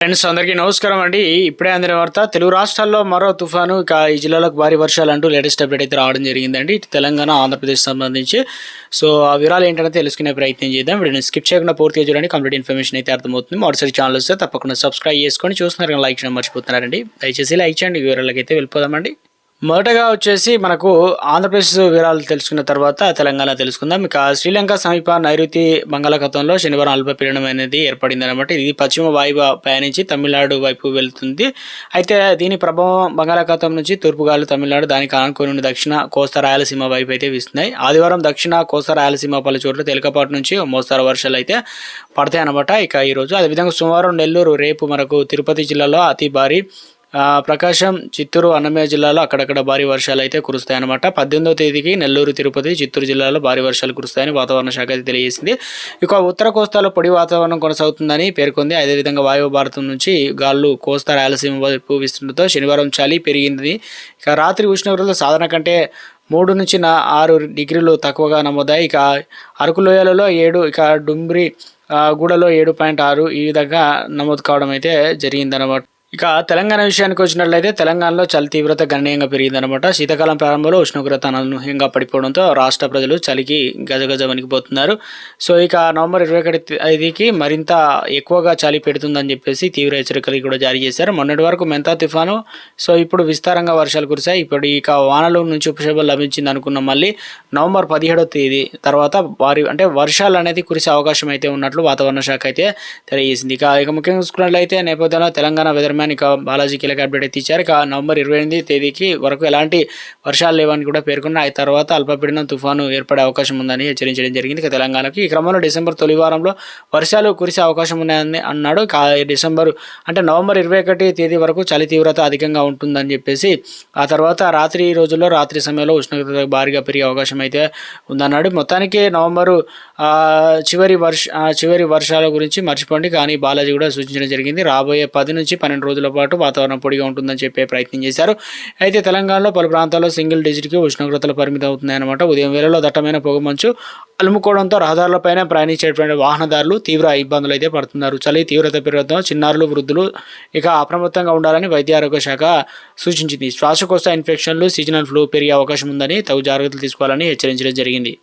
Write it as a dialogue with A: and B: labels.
A: Friends అందరికీ నమస్కారం అండి. ఇప్పుడే అందిన వార్త తెలుగు రాష్ట్రాల్లో మరో తుఫాను ఇక ఈ జిల్లాలకు భారీ వర్షాలు అంటూ లేటెస్ట్ అప్డేట్ అయితే రావడం జరిగిందండి. తెలంగాణ ఆంధ్రప్రదేశ్ సంబంధించి. సో ఆ వివరాలు ఏంటంటే తెలుసుకునే ప్రయత్నం చేద్దాం. వీడిని స్కిప్ చేయకుండా పూర్తిగా చూడండి. కంప్లీట్ ఇన్ఫర్మేషన్ అయితే అర్థమవుతుంది. మరోసారి ఛానల్ వస్తే తప్పకుండా సబ్స్క్రైబ్ చేసుకొని చూస్తున్నారు లైక్ చేయడం మర్చిపోతున్నారండి. దయచేసి లైక్ చేయండి. వివరాలకైతే అయితే వెళ్ళిపోదామండి. మొదటగా వచ్చేసి మనకు ఆంధ్రప్రదేశ్ వివరాలు తెలుసుకున్న తర్వాత తెలంగాణ తెలుసుకుందాం. ఇక శ్రీలంక సమీప నైరుతి బంగాళాఖాతంలో శనివారం అల్పపీడనం అనేది ఏర్పడింది అనమాట ఇది పశ్చిమ వాయువు పయనించి తమిళనాడు వైపు వెళ్తుంది. అయితే దీని ప్రభావం బంగాళాఖాతం నుంచి తూర్పుగాలు తమిళనాడు దానికి ఆనుకొని ఉన్న దక్షిణ కోస్తా రాయలసీమ వైపు అయితే వీస్తున్నాయి. ఆదివారం దక్షిణ కోస్తా రాయలసీమ పలు చోట్ల తేలికపాటి నుంచి మోస్తారు వర్షాలు అయితే పడతాయి అనమాట ఇక ఈరోజు అదేవిధంగా సోమవారం నెల్లూరు రేపు మనకు తిరుపతి జిల్లాలో అతి భారీ ప్రకాశం చిత్తూరు అన్నమయ్య జిల్లాలో అక్కడక్కడ భారీ వర్షాలు అయితే కురుస్తాయన్నమాట. పద్దెనిమిదో తేదీకి నెల్లూరు తిరుపతి చిత్తూరు జిల్లాలో భారీ వర్షాలు కురుస్తాయని వాతావరణ శాఖ అయితే తెలియజేసింది. ఇక ఉత్తర కోస్తాలో పొడి వాతావరణం కొనసాగుతుందని పేర్కొంది. అదేవిధంగా వాయువ భారతం నుంచి గాలు కోస్తా రాయలసీమ వైపు వీస్తుండటంతో శనివారం చలి పెరిగింది. ఇక రాత్రి ఉష్ణోగ్రతలు సాధారణ కంటే మూడు నుంచి నా ఆరు డిగ్రీలు తక్కువగా నమోదాయి. ఇక అరకు లోయలలో ఏడు ఇక డుంబ్రి గూడలో ఏడు పాయింట్ ఆరు ఈ విధంగా నమోదు కావడం అయితే జరిగిందన్నమాట. ఇక తెలంగాణ విషయానికి వచ్చినట్లయితే తెలంగాణలో చలి తీవ్రత గణనీయంగా పెరిగిందనమాట శీతాకాలం ప్రారంభంలో ఉష్ణోగ్రత అనూహ్యంగా పడిపోవడంతో రాష్ట్ర ప్రజలు చలికి గజగజ వణికిపోతున్నారు. సో ఇక నవంబర్ ఇరవై ఒకటి తేదీకి మరింత ఎక్కువగా చలి పెడుతుందని చెప్పేసి తీవ్ర హెచ్చరికలు కూడా జారీ చేశారు. మొన్నటి వరకు మెంతా తుఫాను సో ఇప్పుడు విస్తారంగా వర్షాలు కురిశాయి. ఇప్పుడు ఇక వానల నుంచి ఉపశమనం లభించింది అనుకున్న మళ్ళీ నవంబర్ పదిహేడో తేదీ తర్వాత వారి అంటే వర్షాలు అనేది కురిసే అవకాశం అయితే ఉన్నట్లు వాతావరణ శాఖ అయితే తెలియజేసింది. ఇక ఇక ముఖ్యంగా చూసుకున్నట్లయితే నేపథ్యంలో తెలంగాణ వెదర్ చైర్మన్ ఇక బాలాజీ కీలక అప్డేట్ అయితే ఇచ్చారు. ఇక నవంబర్ ఇరవై ఎనిమిది తేదీకి వరకు ఎలాంటి వర్షాలు లేవని కూడా పేర్కొన్న ఆ తర్వాత అల్పపీడనం తుఫాను ఏర్పడే అవకాశం ఉందని హెచ్చరించడం జరిగింది. ఇక తెలంగాణకి ఈ క్రమంలో డిసెంబర్ తొలి వారంలో వర్షాలు కురిసే అవకాశం ఉన్నాయని అన్నాడు. డిసెంబర్ అంటే నవంబర్ ఇరవై ఒకటి తేదీ వరకు చలి తీవ్రత అధికంగా ఉంటుందని చెప్పేసి ఆ తర్వాత రాత్రి రోజుల్లో రాత్రి సమయంలో ఉష్ణోగ్రత భారీగా పెరిగే అవకాశం అయితే ఉందన్నాడు. మొత్తానికి నవంబరు చివరి వర్ష చివరి వర్షాల గురించి మర్చిపోండి. కానీ బాలాజీ కూడా సూచించడం జరిగింది. రాబోయే పది నుంచి పన్నెండు రోజుల పాటు వాతావరణం పొడిగా ఉంటుందని చెప్పే ప్రయత్నం చేశారు. అయితే తెలంగాణలో పలు ప్రాంతాల్లో సింగిల్ డిజిట్కి ఉష్ణోగ్రతలు పరిమితం అవుతున్నాయన్నమాట ఉదయం వేళలో దట్టమైన పొగమంచు అలుముకోవడంతో రహదారులపైన ప్రయాణించేటువంటి వాహనదారులు తీవ్ర ఇబ్బందులు అయితే పడుతున్నారు. చలి తీవ్రత పెరగడం చిన్నారులు వృద్ధులు ఇక అప్రమత్తంగా ఉండాలని వైద్య ఆరోగ్య శాఖ సూచించింది. శ్వాసకోశ ఇన్ఫెక్షన్లు సీజనల్ ఫ్లూ పెరిగే అవకాశం ఉందని తగు జాగ్రత్తలు తీసుకోవాలని హెచ్చరించడం జరిగింది.